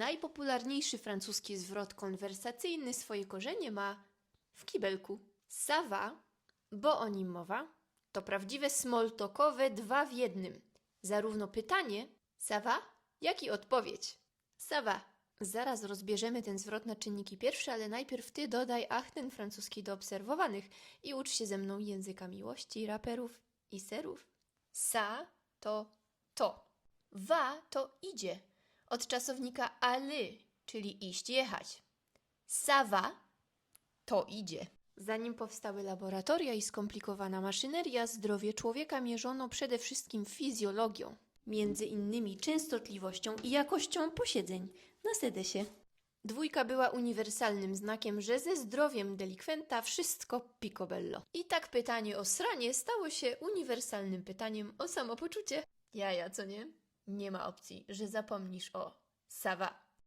Najpopularniejszy francuski zwrot konwersacyjny swoje korzenie ma w kibelku. Sawa, bo o nim mowa, to prawdziwe smoltokowe dwa w jednym. Zarówno pytanie sawa, jak i odpowiedź. Sawa. Zaraz rozbierzemy ten zwrot na czynniki pierwsze, ale najpierw ty dodaj ach ten francuski do obserwowanych i ucz się ze mną języka miłości, raperów i serów. Sa to to. Wa to idzie. Od czasownika aller, czyli iść, jechać. Sawa to idzie. Zanim powstały laboratoria i skomplikowana maszyneria, zdrowie człowieka mierzono przede wszystkim fizjologią, między innymi częstotliwością i jakością posiedzeń na sedesie. Dwójka była uniwersalnym znakiem, że ze zdrowiem delikwenta wszystko picobello. I tak pytanie o sranie stało się uniwersalnym pytaniem o samopoczucie. Jaja, co nie? Nie ma opcji, że zapomnisz o sawa.